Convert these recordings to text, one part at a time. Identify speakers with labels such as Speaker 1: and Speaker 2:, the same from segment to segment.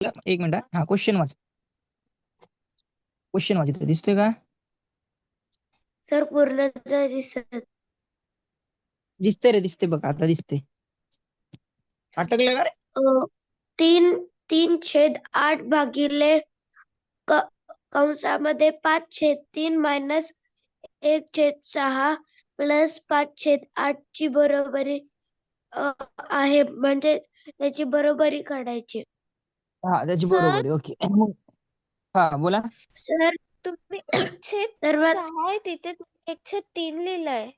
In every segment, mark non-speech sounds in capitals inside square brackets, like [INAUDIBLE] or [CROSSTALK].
Speaker 1: एक मिनिट हा क्वेश्चन वाच. क्वेश्चन वाच इथे दिसतोय का?
Speaker 2: सर पूर्ण नाही दिसत.
Speaker 1: दिसते रे दिसते बघ आता दिसते अटकलं का रे?
Speaker 2: तीन तीन छेद आठ भागिले क कंसामध्ये पाच छेद तीन मायनस एक छेद सहा प्लस पाच छेद आठ ची बरोबरी अ, आहे. म्हणजे त्याची बरोबरी काढायची.
Speaker 1: हा त्याची
Speaker 3: सर?
Speaker 1: बरोबर आहे ओके. [COUGHS] हा बोला.
Speaker 2: सर
Speaker 3: तुम्ही एकशे
Speaker 2: सर्वात
Speaker 3: सहा आहे तिथे तुम्ही एकशे तीन लिहिलंय.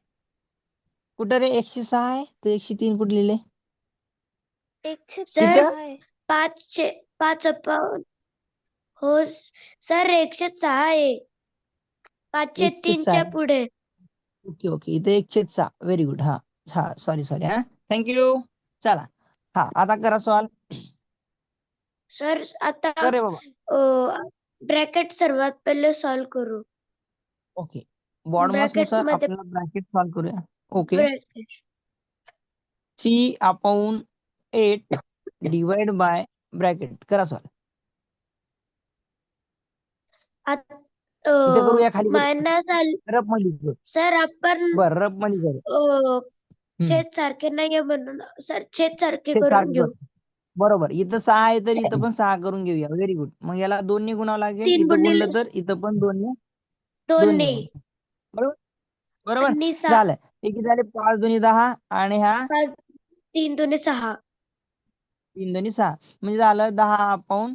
Speaker 1: कुठं रे? एकशे सहा आहे? तर एकशे तीन कुठे लिहिले?
Speaker 3: एकशे
Speaker 2: सर,
Speaker 3: सहा आहे.
Speaker 2: पाच छे पाच अपाऊन हो सर एकशे सहा आहे. पाचशे
Speaker 1: एकशे
Speaker 2: तीनच्या
Speaker 1: सहा.
Speaker 2: पुढे.
Speaker 1: Okay okay. इथे एकशे सहा. व्हेरी गुड हा हा सॉरी सॉरी हा. थँक्यू चला. हा आता करा सॉल्व
Speaker 2: सर आता
Speaker 1: कर रे बाबा
Speaker 2: ब्रॅकेट सर्वात पहिले सॉल्व करू.
Speaker 1: ओके
Speaker 2: Bracket
Speaker 1: नुसार
Speaker 2: मध्ये-
Speaker 1: आपल्याला ब्रॅकेट सॉल्व करूया. Okay
Speaker 2: bracket
Speaker 1: C upon eight divide by bracket करा सॉल्व इथे करूया खाली करू.
Speaker 2: मायनस
Speaker 1: रबमध्ये करू.
Speaker 2: सर आपण
Speaker 1: बर रब करू.
Speaker 2: अ, छेद सारखे नाहीये म्हणून सर छेद सारखे
Speaker 1: छेद
Speaker 2: करून
Speaker 1: सारखे
Speaker 2: घेऊ.
Speaker 1: बरोबर. इथं सहा आहे तर इथं पण सहा करून घेऊया. व्हेरी गुड मग याला दोन्ही गुणावं लागेल.
Speaker 2: तीन
Speaker 1: इथं
Speaker 2: गुणिले
Speaker 1: गुणलं तर इथं पण दोन्ही
Speaker 2: दोन्ही
Speaker 1: गुणू. बरोबर? बरोबर?
Speaker 2: सहा.
Speaker 1: झालं. हे किती झाले. पाच दोन्ही दहा आणि हा?
Speaker 2: तीन दोन्ही सहा.
Speaker 1: तीन दोन्ही सहा. म्हणजे झालं दहा अपॉन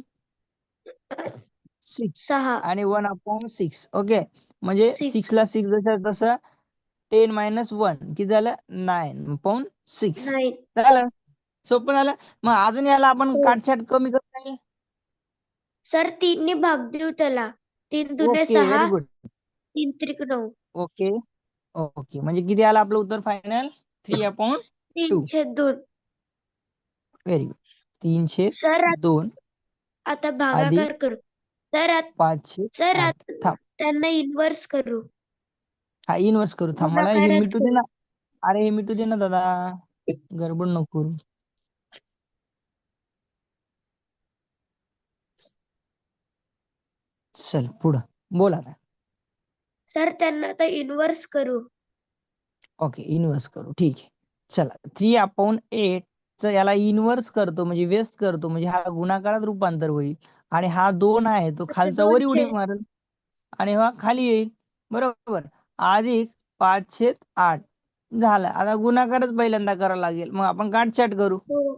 Speaker 1: सिक्स
Speaker 2: सहा.
Speaker 1: आणि वन अपॉन सिक्स ओके. म्हणजे
Speaker 2: Six.
Speaker 1: सिक्स ला सिक्स जसं तसं टेन मायनस वन किती झालं? नाईन अपॉन सिक्स झालं? सोपं झालं. मग अजून याला आपण
Speaker 2: हो.
Speaker 1: काटछाट कमी करता येईल
Speaker 2: सर तीनने भाग देऊ त्याला. तीन दुने
Speaker 1: ओके
Speaker 2: सहा
Speaker 1: व्हेरी गुड
Speaker 2: तीन त्रिक नऊ.
Speaker 1: Okay okay. म्हणजे किती आलं आपलं उत्तर फायनल थ्री अपॉन
Speaker 2: तीन
Speaker 1: Two.
Speaker 2: छेद दोन.
Speaker 1: व्हेरी गुड तीनशे
Speaker 2: सर
Speaker 1: दोन.
Speaker 2: आता भागाकार करू. सर आत-
Speaker 1: पाचशे
Speaker 2: सर
Speaker 1: आठ.
Speaker 2: आत-
Speaker 1: थांब.
Speaker 2: त्यांना इन्व्हर्स करू.
Speaker 1: हा इन्व्हर्स करू. थांब मला हे मिटू दे ना. अरे हे मिटू दे ना दादा. गडबड नको करू. चल पुढं. बोल आता
Speaker 2: सर त्यांना आता इन्व्हर्स करू.
Speaker 1: ओके इन्व्हर्स करू. ठीक आहे. चला. थ्री अपॉन एट च याला इन्व्हर्स करतो म्हणजे व्यस्त करतो म्हणजे हा गुणाकारात रूपांतर होईल. आणि हा दोन आहे तो खालचा वरी उडी. मारेल. आणि हा खाली येईल. बरोबर. अधिक पाच छेद आठ झालं. आता गुणाकारच पहिल्यांदा करावा लागेल. मग आपण काटछाट करू.
Speaker 2: हो.